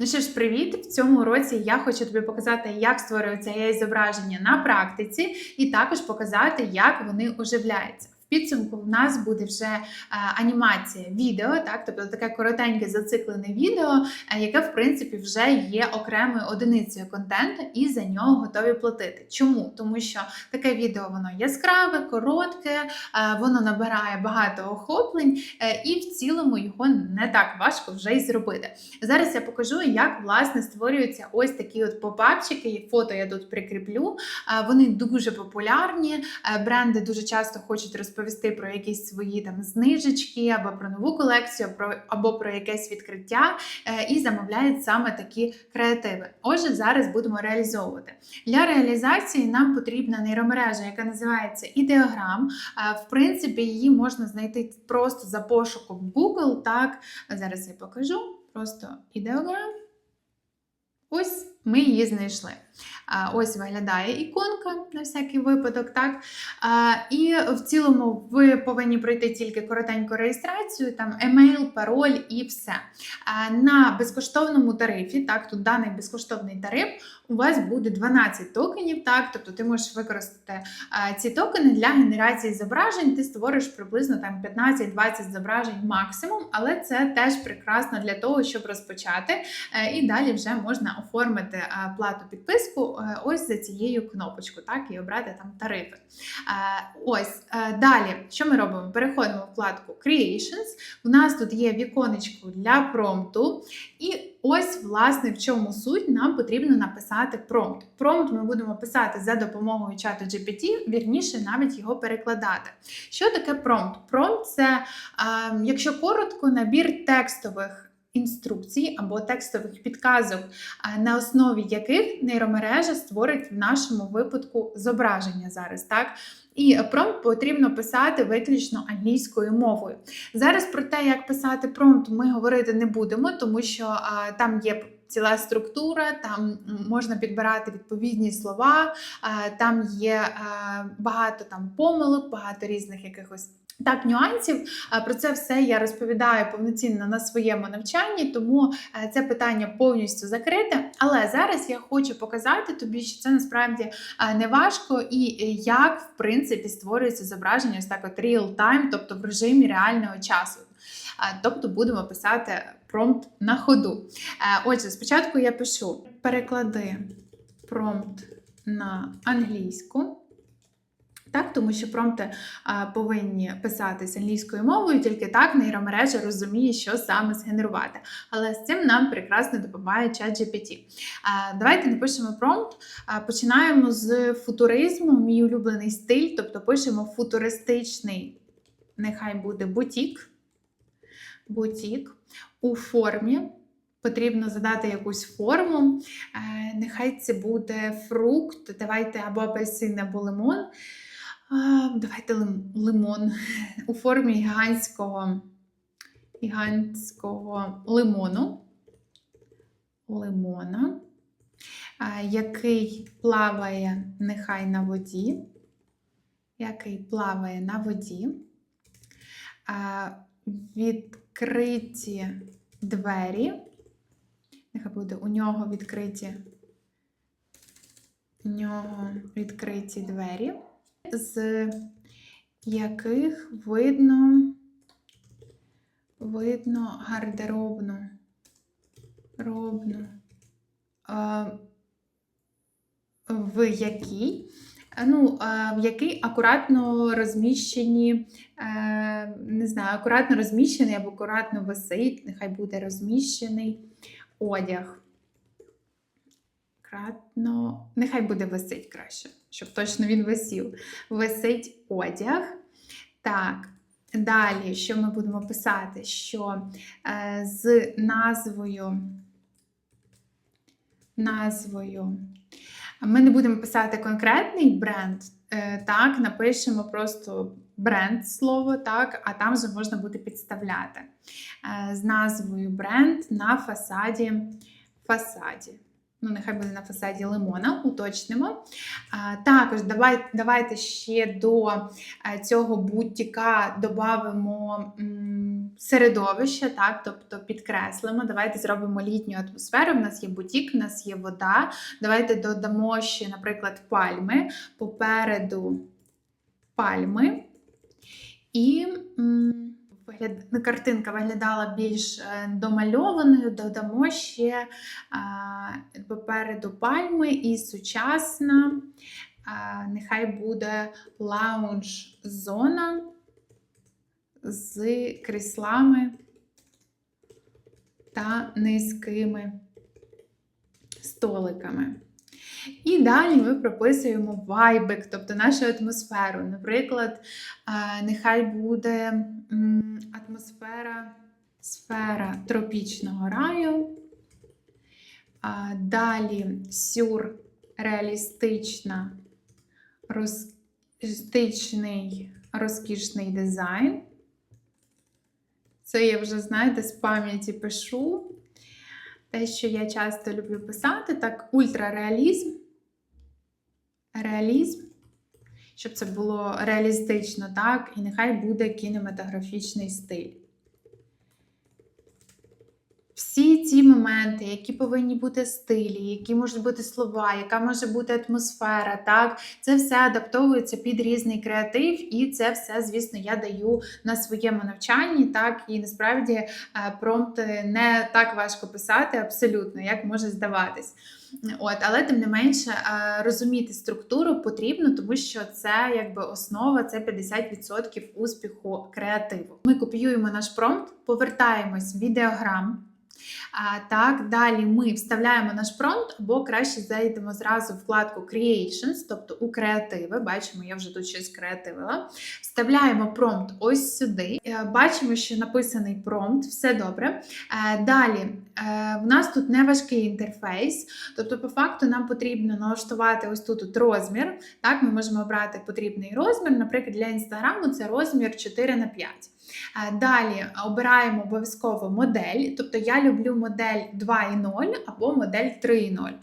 Ну що ж, привіт! В цьому році я хочу тобі показати, як створюються AI зображення на практиці, і також показати, як вони оживляються. Підсумку в нас буде вже е, анімація відео, так, тобто таке коротеньке зациклене відео, е, яке в принципі вже є окремою одиницею контенту, і за нього готові платити. Чому? Тому що таке відео воно яскраве, коротке, е, воно набирає багато охоплень, і в цілому його не так важко вже й зробити. Зараз я покажу, як власне створюються ось такі от попапчики. Фото я тут прикріплю. Вони дуже популярні. Бренди дуже часто хочуть розповісти про якісь свої там знижечки або про нову колекцію, про або про якесь відкриття, е, і замовляють саме такі креативи. Отже, зараз будемо реалізовувати. Для реалізації нам потрібна нейромережа, яка називається ідеограм. В принципі, її можна знайти просто за пошуком Google. Так, зараз я покажу. Просто ідеограм. Ось ми її знайшли. Ось виглядає іконка на всякий випадок, так? І в цілому ви повинні пройти тільки коротеньку реєстрацію, там емейл, пароль і все. На безкоштовному тарифі, так, тут даний безкоштовний тариф, у вас буде 12 токенів, так, тобто ти можеш використати а, ці токени для генерації зображень, ти створиш приблизно там 15-20 зображень максимум, але це теж прекрасно для того, щоб розпочати. Е, І далі вже можна оформити е, плату підписку е, ось за цією кнопочкою, так, і обрати там тарифи. Е, Ось е, далі, що ми робимо? Переходимо в вкладку Creations. У нас тут є віконечко для промпту. І ось, власне, в чому суть, нам потрібно написати промпт. Промпт ми будемо писати за допомогою чату GPT, вірніше навіть його перекладати. Що таке промпт? Промпт це, е, якщо коротко, набір текстових. Інструкцій або текстових підказок, на основі яких нейромережа створить в нашому випадку зображення зараз, так? І промпт потрібно писати виключно англійською мовою. Зараз про те, як писати промпт, ми говорити не будемо, тому що а, там є ціла структура, там можна підбирати відповідні слова, там є багато там помилок, багато різних якихось. Так, нюансів про це все я розповідаю повноцінно на своєму навчанні, тому е, це питання повністю закрите. Але зараз я хочу показати тобі, що це насправді е, не важко і е, як в принципі створюється зображення ось так от real time, тобто в режимі реального часу. Е, Тобто будемо писати промпт на ходу. Е, Отже, спочатку я пишу: переклади промпт на англійську. Так, тому що промпти а, повинні писатись англійською мовою, тільки так нейромережа розуміє, що саме згенерувати. Але з цим нам прекрасно допомагає. А, давайте напишемо промпт. Починаємо з футуризму, мій улюблений стиль, тобто пишемо футуристичний, нехай буде бутік. Бутік у формі. Потрібно задати якусь форму. Е, нехай це буде фрукт. Давайте або апельсин, або лимон. Давайте лимон у формі гігантського, гігантського лимону. Лимона, який плаває нехай на воді. Який плаває на воді. Відкриті двері. Нехай буде у нього відкриті. У нього відкриті двері з яких видно, видно гардеробну, робну, в якій, ну, в якій акуратно розміщені, е, не знаю, акуратно розміщений або акуратно висить, нехай буде розміщений одяг. Кратно, нехай буде висить краще, щоб точно він висів. Висить одяг. Так, далі, що ми будемо писати? Що е, з назвою, назвою. Ми не будемо писати конкретний бренд, е, так, напишемо просто бренд слово, так, а там вже можна буде підставляти. Е, з назвою бренд на фасаді. фасаді. Ну, нехай буде на фасаді лимона, уточнимо. А, також давай, давайте ще до е, цього бутіка додамо середовище, так, тобто підкреслимо. Давайте зробимо літню атмосферу. У нас є бутік, у нас є вода. Давайте додамо ще, наприклад, пальми. Попереду пальми. І м, вигляд... ну, картинка виглядала більш е, домальованою. Додамо ще попереду пальми і сучасна. Нехай буде лаунж-зона з кріслами та низькими столиками. І далі ми прописуємо вайбик, тобто нашу атмосферу. Наприклад, нехай буде атмосфера сфера тропічного раю. Далі сюрреалістична, розкішний, розкішний дизайн. Це я вже, знаєте, з пам'яті пишу. Те, що я часто люблю писати, так, ультрареалізм. Реалізм. Щоб це було реалістично, так, і нехай буде кінематографічний стиль. Всі ці моменти, які повинні бути стилі, які можуть бути слова, яка може бути атмосфера, так, це все адаптовується під різний креатив, і це все, звісно, я даю на своєму навчанні. Так, і насправді е, промпти не так важко писати, абсолютно, як може здаватись. От, але тим не менше е, розуміти структуру потрібно, тому що це якби основа, це 50% успіху креативу. Ми копіюємо наш промпт, повертаємось в відеограм. Так, далі ми вставляємо наш промпт, або краще зайдемо зразу в вкладку Creations, тобто у креативи. Бачимо, я вже тут щось креативила. Вставляємо промпт ось сюди. Е, Бачимо, що написаний промпт, все добре. Е, Далі, е, в нас тут не важкий інтерфейс, тобто, по факту, нам потрібно налаштувати ось тут от розмір. Так, Ми можемо обрати потрібний розмір. Наприклад, для інстаграму це розмір 4 на 5. Е, Далі обираємо обов'язково модель, тобто я люблю модель 2.0 або модель 3.0. Е,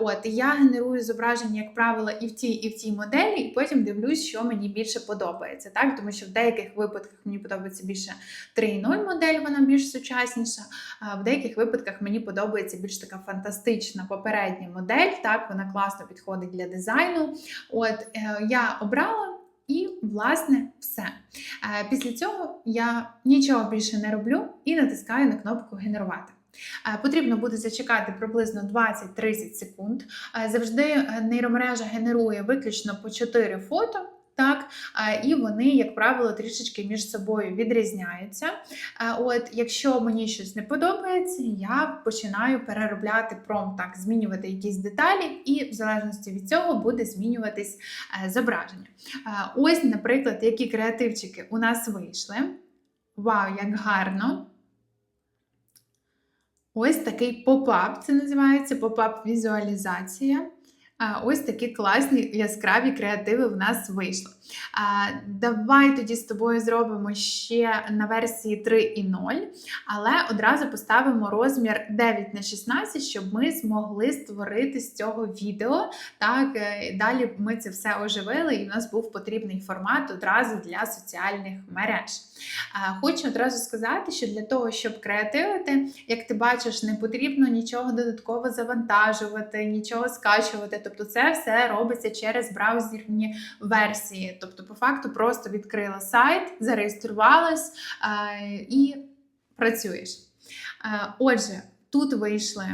От я генерую зображення, як правило, і в тій, і в тій моделі, і потім дивлюсь, що мені більше подобається. Так? Тому що в деяких випадках мені подобається більше 3.0 модель, вона більш сучасніша. А в деяких випадках мені подобається більш така фантастична попередня модель. Так, вона класно підходить для дизайну. От е, я обрала. І, власне, все. Е, Після цього я нічого більше не роблю і натискаю на кнопку Генерувати. Е, Потрібно буде зачекати приблизно 20-30 секунд. Е, Завжди нейромережа генерує виключно по 4 фото. Так, і вони, як правило, трішечки між собою відрізняються. От, якщо мені щось не подобається, я починаю переробляти промпт, так, змінювати якісь деталі, і в залежності від цього буде змінюватись е, зображення. Ось, наприклад, які креативчики у нас вийшли. Вау, як гарно! Ось такий поп-ап, це називається поп-ап візуалізація. Ось такі класні яскраві креативи в нас вийшли. Давай тоді з тобою зробимо ще на версії 3.0, але одразу поставимо розмір 9 на 16, щоб ми змогли створити з цього відео. Так, е, далі ми це все оживили, і в нас був потрібний формат одразу для соціальних мереж. Хочу одразу сказати, що для того, щоб креативити, як ти бачиш, не потрібно нічого додатково завантажувати, нічого скачувати. Тобто, це все робиться через браузерні версії. Тобто, по факту, просто відкрила сайт, зареєструвалась а, і працюєш. А, Отже, тут вийшли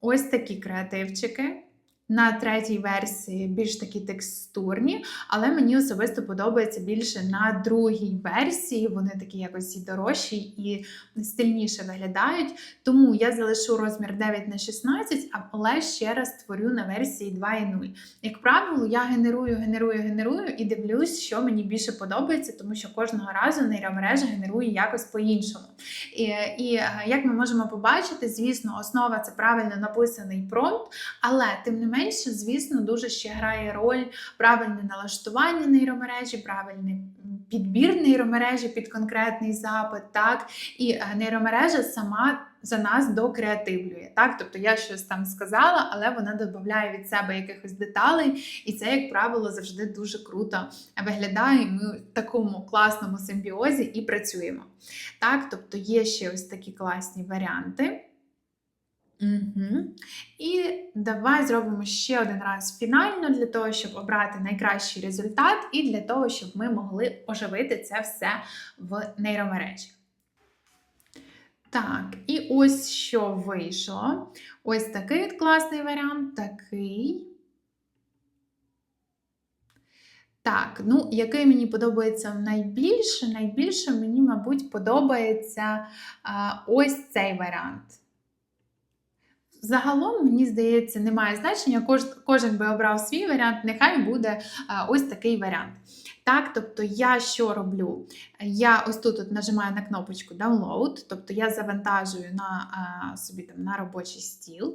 ось такі креативчики. На третій версії більш такі текстурні, але мені особисто подобається більше на другій версії. Вони такі якось і дорожчі і стильніше виглядають. Тому я залишу розмір 9 на 16, але ще раз створю на версії 2.0. Як правило, я генерую, генерую, генерую і дивлюсь, що мені більше подобається, тому що кожного разу нейромережа генерує якось по-іншому. І, і е, як ми можемо побачити, звісно, основа це правильно написаний промпт, але тим не менше, звісно, дуже ще грає роль правильне налаштування нейромережі, правильний підбір нейромережі під конкретний запит, так і е, нейромережа сама за нас докреативлює. Так? Тобто я щось там сказала, але вона додає від себе якихось деталей, і це, як правило, завжди дуже круто виглядає. Ми в такому класному симбіозі і працюємо. Так, тобто є ще ось такі класні варіанти. Угу. І давай зробимо ще один раз фінально для того, щоб обрати найкращий результат, і для того, щоб ми могли оживити це все в нейромережі. Так, і ось що вийшло. Ось такий класний варіант, такий. Так, ну, який мені подобається найбільше? Найбільше мені, мабуть, подобається а, ось цей варіант. Загалом, мені здається, немає значення, кож, кожен би обрав свій варіант, нехай буде а, ось такий варіант. Так, тобто я що роблю? Я ось тут от нажимаю на кнопочку Download, тобто я завантажую на а, собі там на робочий стіл.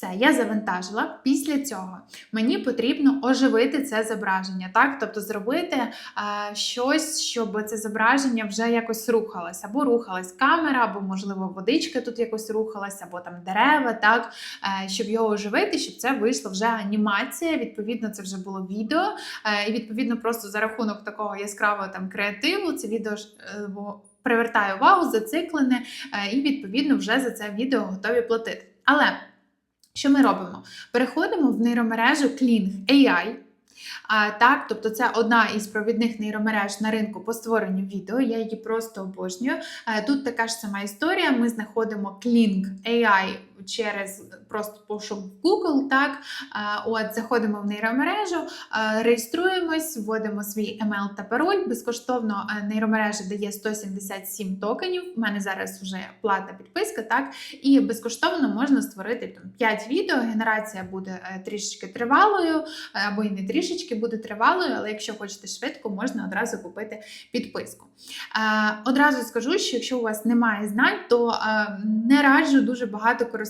Все, я завантажила. Після цього мені потрібно оживити це зображення, так? Тобто зробити а, щось, щоб це зображення вже якось рухалося. Або рухалась камера, або, можливо, водичка тут якось рухалася, або там дерева, так? А, щоб його оживити, щоб це вийшло вже анімація. Відповідно, це вже було відео. А, і відповідно, просто за рахунок такого яскравого там креативу, це відео е, Привертає увагу, зациклене, е, і відповідно вже за це відео готові платити. Але що ми робимо? Переходимо в нейромережу Kling AI. А, так, тобто це одна із провідних нейромереж на ринку по створенню відео. Я її просто обожнюю. А, Тут така ж сама історія. Ми знаходимо Kling AI через просто пошук в Google. Так, от заходимо в нейромережу, реєструємось, вводимо свій email та пароль. Безкоштовно нейромережа дає 177 токенів. У мене зараз вже платна підписка, так і безкоштовно можна створити там 5 відео. Генерація буде е, трішечки тривалою, е, або й не трішечки буде тривалою, але якщо хочете швидко, можна одразу купити підписку. Одразу скажу, що якщо у вас немає знань, то е, не раджу дуже багато користуватися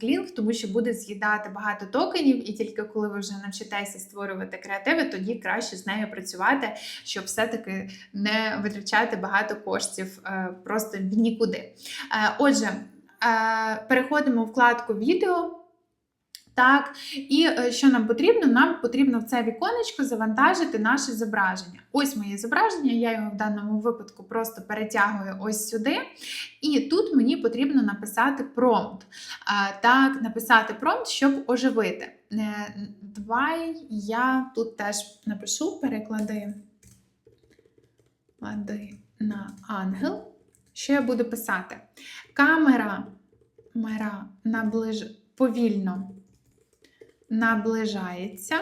клінк, тому що буде з'їдати багато токенів, і тільки коли ви вже навчитеся створювати креативи, тоді краще з нею працювати, щоб все-таки не витрачати багато коштів е, просто в нікуди. Е, Отже, е, переходимо в вкладку відео. Так, і е, що нам потрібно? Нам потрібно в це віконечко завантажити наше зображення. Ось моє зображення, я його в даному випадку просто перетягую ось сюди. І тут мені потрібно написати промпт. Так, написати промпт, щоб оживити. Е, Давай я тут теж напишу, переклади клади на ангел. Що я буду писати? Камера мера наближ... повільно наближається.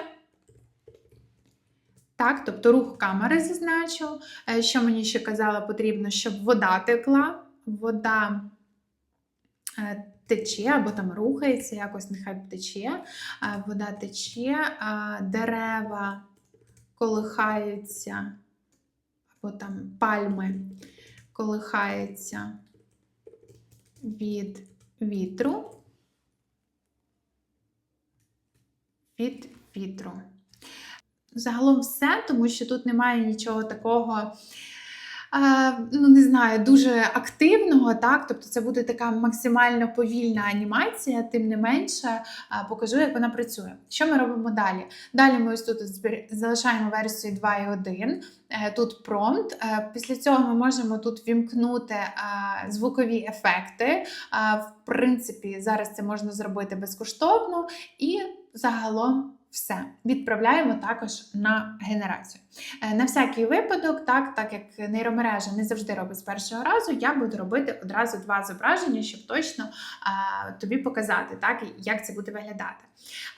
Так, тобто рух камери зазначу. Е, Що мені ще казала, потрібно, щоб вода текла. Вода е, тече або там рухається, якось нехай тече. Е, Вода тече, дерева колихаються, або там пальми колихаються від вітру. Від вітру. Загалом все, тому що тут немає нічого такого. Ну, не знаю, дуже активного, так, тобто це буде така максимально повільна анімація, тим не менше покажу, як вона працює. Що ми робимо далі? Далі ми ось тут залишаємо версію 2.1, е, тут промпт. Е, Після цього ми можемо тут вімкнути звукові ефекти. В принципі, зараз це можна зробити безкоштовно і загалом все. Відправляємо також на генерацію. Е, На всякий випадок, так, так як нейромережа не завжди робить з першого разу, я буду робити одразу два зображення, щоб точно а, тобі показати, так, як це буде виглядати.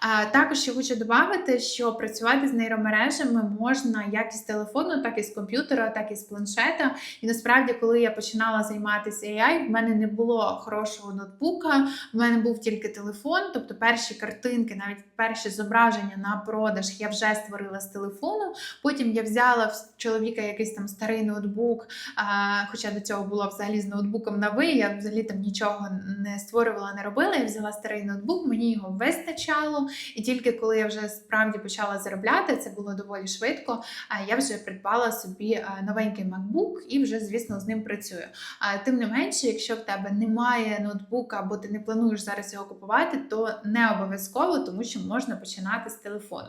А, також ще хочу додати, що працювати з нейромережами можна як із телефону, так і з комп'ютера, так і з планшета. І насправді, коли я починала займатися AI, в мене не було хорошого ноутбука, в мене був тільки телефон, тобто перші картинки, навіть перші зображення зображення на продаж я вже створила з телефону. Потім я взяла в чоловіка якийсь там старий ноутбук, а, хоча до цього було взагалі з ноутбуком на ви. Я взагалі там нічого не створювала, не робила. Я взяла старий ноутбук, мені його вистачало. І тільки коли я вже справді почала заробляти, це було доволі швидко. а Я вже придбала собі новенький MacBook і вже, звісно, з ним працюю. А тим не менше, якщо в тебе немає ноутбука або ти не плануєш зараз його купувати, то не обов'язково, тому що можна починати з телефону.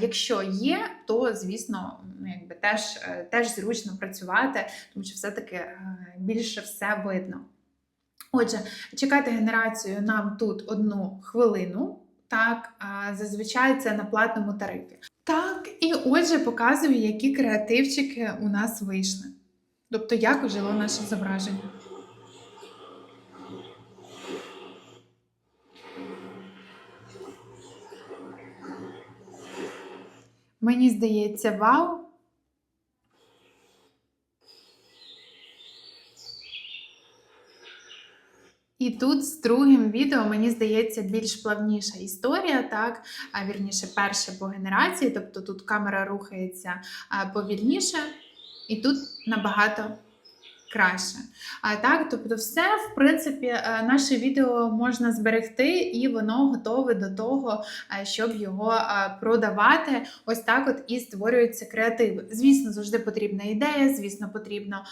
Якщо є, то звісно, ну, якби теж, е, теж зручно працювати, тому що все-таки е, більше все видно. Отже, чекати генерацію нам тут одну хвилину. Так, зазвичай це на платному тарифі. Так, і отже, показую, які креативчики у нас вийшли. Тобто, як ожило наше зображення. Мені здається, вау. І тут з другим відео, мені здається, більш плавніша історія, так, а вірніше, перше по генерації, тобто тут камера рухається повільніше, і тут набагато краще. А так, тобто, все, в принципі, е, наше відео можна зберегти, і воно готове до того, е, щоб його е, продавати. Ось так от і створюються креативи. Звісно, завжди потрібна ідея, звісно, потрібно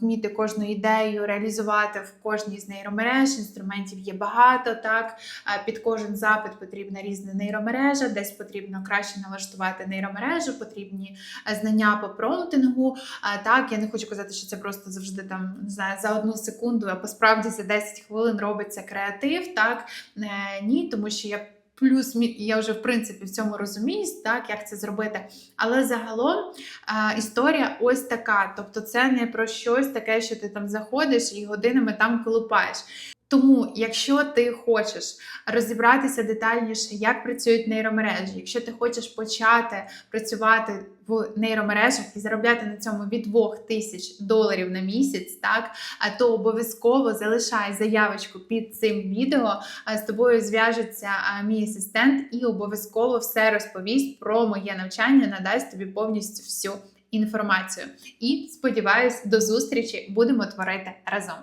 вміти кожну ідею реалізувати в кожній з нейромереж. Інструментів є багато. Так під кожен запит потрібна різна нейромережа, десь потрібно краще налаштувати нейромережу, потрібні знання по промптингу. Так, я не хочу казати, що це просто завжди там не знаю, за одну секунду, а посправді за 10 хвилин робиться креатив. Так Е, ні, тому що я. Плюс я вже в принципі в цьому розуміюсь, так як це зробити. Але загалом а, історія ось така. Тобто, це не про щось таке, що ти там заходиш і годинами там колупаєш. Тому, якщо ти хочеш розібратися детальніше, як працюють нейромережі, якщо ти хочеш почати працювати в нейромережах і заробляти на цьому від 2000 доларів на місяць, так то обов'язково залишай заявочку під цим відео. З тобою зв'яжеться мій асистент і обов'язково все розповість про моє навчання, надасть тобі повністю всю інформацію. І сподіваюсь, до зустрічі будемо творити разом.